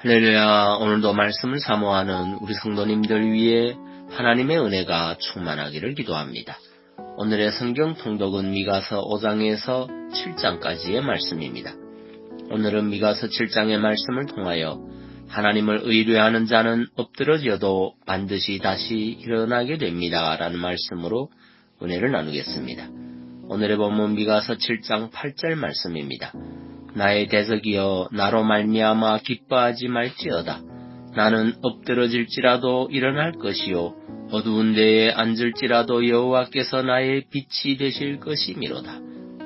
할렐루야, 오늘도 말씀을 사모하는 우리 성도님들 위해 하나님의 은혜가 충만하기를 기도합니다. 오늘의 성경 통독은 미가서 5장에서 7장까지의 말씀입니다. 오늘은 미가서 7장의 말씀을 통하여 하나님을 의뢰하는 자는 엎드러져도 반드시 다시 일어나게 됩니다. 라는 말씀으로 은혜를 나누겠습니다. 오늘의 본문 미가서 7장 8절 말씀입니다. 나의 대적이여 나로 말미암아 기뻐하지 말지어다. 나는 엎드러질지라도 일어날 것이요 어두운 데에 앉을지라도 여호와께서 나의 빛이 되실 것이미로다.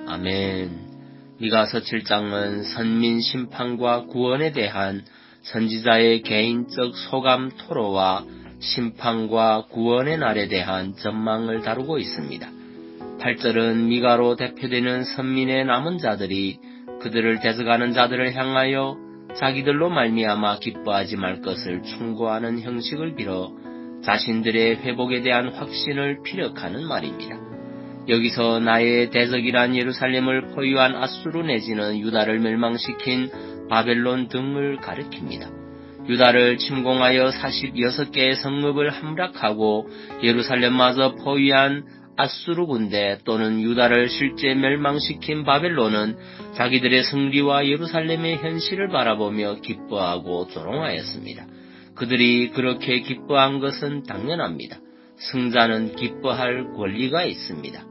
아멘. 미가서 7장은 선민 심판과 구원에 대한 선지자의 개인적 소감 토로와 심판과 구원의 날에 대한 전망을 다루고 있습니다. 8절은 미가로 대표되는 선민의 남은 자들이 그들을 대적하는 자들을 향하여 자기들로 말미암아 기뻐하지 말 것을 충고하는 형식을 빌어 자신들의 회복에 대한 확신을 피력하는 말입니다. 여기서 나의 대적이란 예루살렘을 포위한 아수르 내지는 유다를 멸망시킨 바벨론 등을 가리킵니다. 유다를 침공하여 46개의 성읍을 함락하고 예루살렘마저 포위한 아수르 군대 또는 유다를 실제 멸망시킨 바벨론은 자기들의 승리와 예루살렘의 현실을 바라보며 기뻐하고 조롱하였습니다. 그들이 그렇게 기뻐한 것은 당연합니다. 승자는 기뻐할 권리가 있습니다.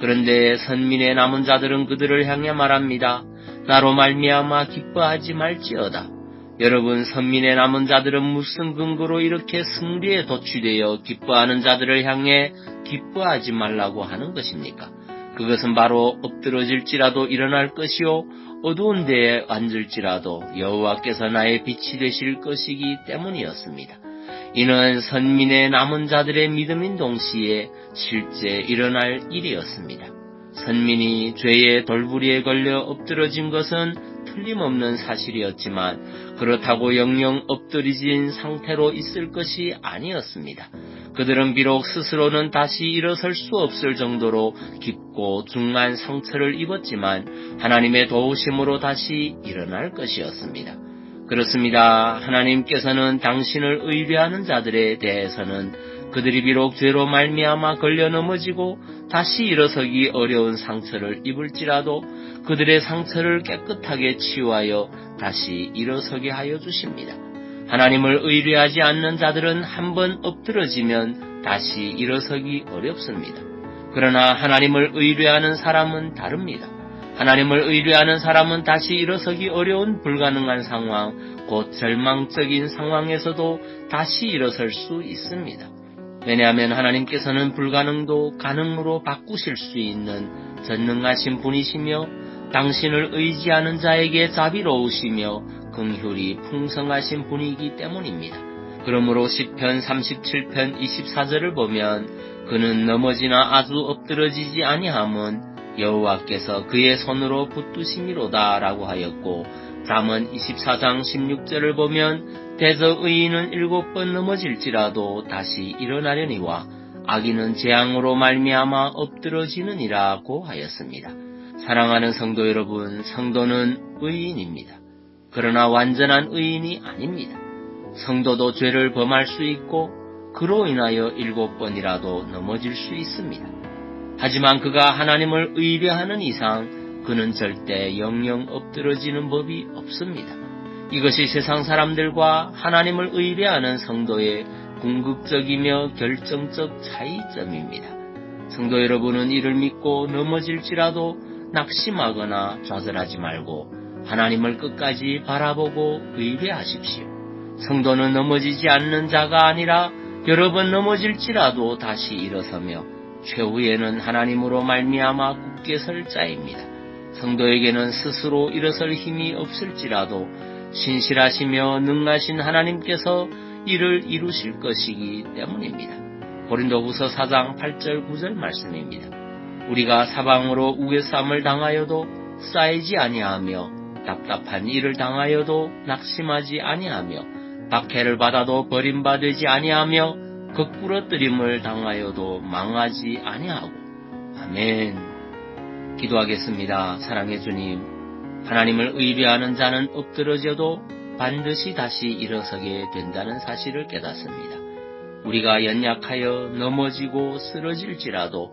그런데 선민의 남은 자들은 그들을 향해 말합니다. 나로 말미암아 기뻐하지 말지어다. 여러분 선민의 남은 자들은 무슨 근거로 이렇게 승리에 도취되어 기뻐하는 자들을 향해 기뻐하지 말라고 하는 것입니까? 그것은 바로 엎드러질지라도 일어날 것이요 어두운 데에 앉을지라도 여호와께서 나의 빛이 되실 것이기 때문이었습니다. 이는 선민의 남은 자들의 믿음인 동시에 실제 일어날 일이었습니다. 선민이 죄의 돌부리에 걸려 엎드러진 것은 틀림없는 사실이었지만 그렇다고 영영 엎드리진 상태로 있을 것이 아니었습니다. 그들은 비록 스스로는 다시 일어설 수 없을 정도로 깊고 중한 상처를 입었지만 하나님의 도우심으로 다시 일어날 것이었습니다. 그렇습니다. 하나님께서는 당신을 의뢰하는 자들에 대해서는 그들이 비록 죄로 말미암아 걸려 넘어지고 다시 일어서기 어려운 상처를 입을지라도 그들의 상처를 깨끗하게 치유하여 다시 일어서게 하여 주십니다. 하나님을 의뢰하지 않는 자들은 한 번 엎드러지면 다시 일어서기 어렵습니다. 그러나 하나님을 의뢰하는 사람은 다릅니다. 하나님을 의뢰하는 사람은 다시 일어서기 어려운 불가능한 상황, 곧 절망적인 상황에서도 다시 일어설 수 있습니다. 왜냐하면 하나님께서는 불가능도 가능으로 바꾸실 수 있는 전능하신 분이시며 당신을 의지하는 자에게 자비로우시며 긍휼이 풍성하신 분이기 때문입니다. 그러므로 10편 37편 24절을 보면 그는 넘어지나 아주 엎드러지지 아니함은 여호와께서 그의 손으로 붙드심이로다 라고 하였고 잠언 24장 16절을 보면 대적 의인은 일곱 번 넘어질지라도 다시 일어나려니와 악인은 재앙으로 말미암아 엎드러지느니라고 하였습니다. 사랑하는 성도 여러분, 성도는 의인입니다. 그러나 완전한 의인이 아닙니다. 성도도 죄를 범할 수 있고 그로 인하여 일곱 번이라도 넘어질 수 있습니다. 하지만 그가 하나님을 의뢰하는 이상 그는 절대 영영 엎드러지는 법이 없습니다. 이것이 세상 사람들과 하나님을 의뢰하는 성도의 궁극적이며 결정적 차이점입니다. 성도 여러분은 이를 믿고 넘어질지라도 낙심하거나 좌절하지 말고 하나님을 끝까지 바라보고 의뢰하십시오. 성도는 넘어지지 않는 자가 아니라 여러 번 넘어질지라도 다시 일어서며 최후에는 하나님으로 말미암아 굳게 설 자입니다. 성도에게는 스스로 일어설 힘이 없을지라도 신실하시며 능하신 하나님께서 이를 이루실 것이기 때문입니다. 고린도후서 4장 8절 9절 말씀입니다. 우리가 사방으로 우겨쌈을 당하여도 쌓이지 아니하며 답답한 일을 당하여도 낙심하지 아니하며 박해를 받아도 버림받지 아니하며 거꾸러뜨림을 당하여도 망하지 아니하고 아멘. 기도하겠습니다. 사랑의 주님. 하나님을 의뢰하는 자는 엎드러져도 반드시 다시 일어서게 된다는 사실을 깨닫습니다. 우리가 연약하여 넘어지고 쓰러질지라도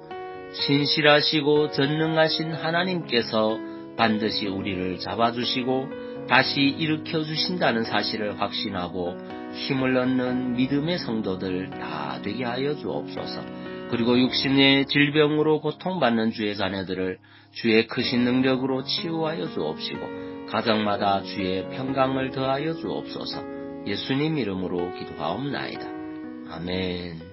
신실하시고 전능하신 하나님께서 반드시 우리를 잡아주시고 다시 일으켜 주신다는 사실을 확신하고 힘을 얻는 믿음의 성도들 다 되게 하여 주옵소서. 그리고 육신의 질병으로 고통받는 주의 자녀들을 주의 크신 능력으로 치유하여 주옵시고 가정마다 주의 평강을 더하여 주옵소서. 예수님 이름으로 기도하옵나이다. 아멘.